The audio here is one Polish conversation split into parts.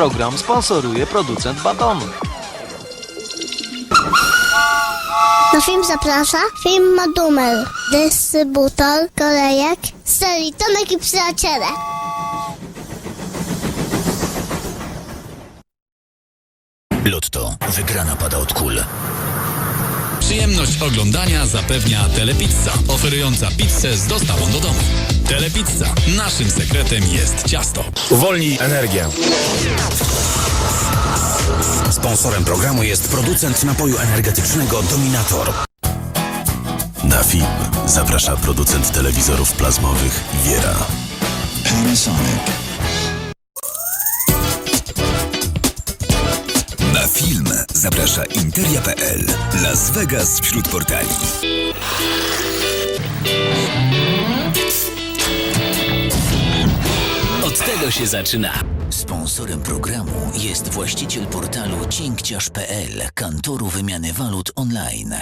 Program sponsoruje producent batonu. Na film zaprasza film ma numer. Dystrybutor kolejek serii Tomek i Przyjaciele. Lotto. Wygrana pada od kul. Przyjemność oglądania zapewnia Telepizza, oferująca pizzę z dostawą do domu. Telepizza. Naszym sekretem jest ciasto. Uwolnij energię. Sponsorem programu jest producent napoju energetycznego Dominator. Na film zaprasza producent telewizorów plazmowych Wiera. Panasonic. Na film zaprasza Interia.pl. Las Vegas wśród portali. Tego się zaczyna. Sponsorem programu jest właściciel portalu cinkciarz.pl, kantoru wymiany walut online.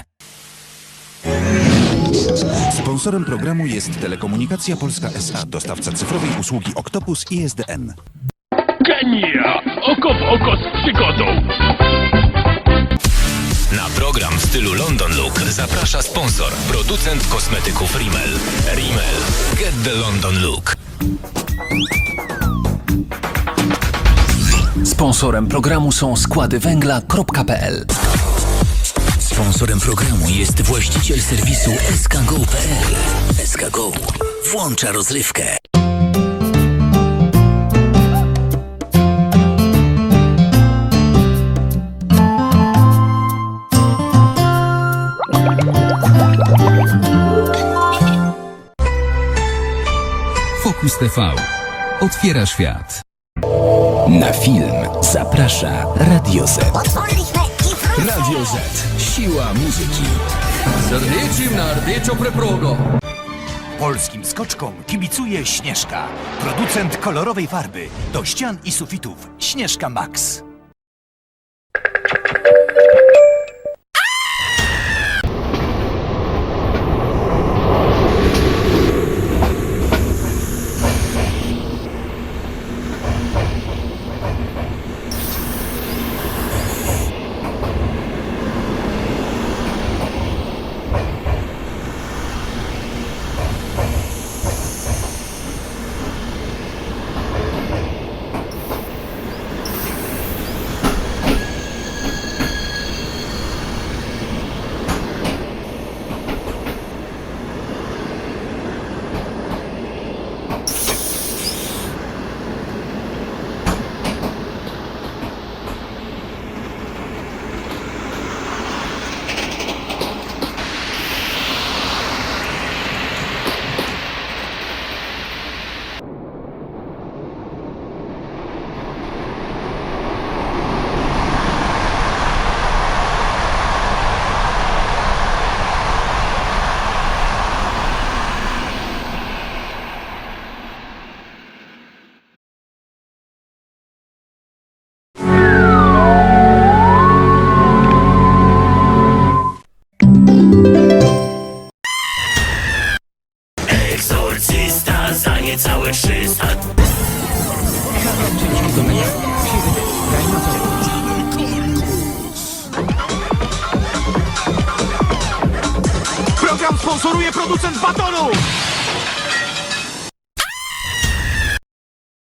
Sponsorem programu jest Telekomunikacja Polska SA, dostawca cyfrowej usługi Octopus i SDN. Kenia! Oko w oko z przygodą! Na program w stylu London Look zaprasza sponsor, producent kosmetyków Rimmel. Rimmel. Get the London Look. Sponsorem programu są składy węgla.pl. Sponsorem programu jest właściciel serwisu skgo.pl. SKGO włącza rozrywkę. Fokus TV. Otwiera świat. Na film zaprasza Radio Z. Radio Z. Siła muzyki. Serdecznie na preprogo. Polskim skoczkom kibicuje Śnieżka. Producent kolorowej farby do ścian i sufitów. Śnieżka Max. Program sponsoruje producent batonu!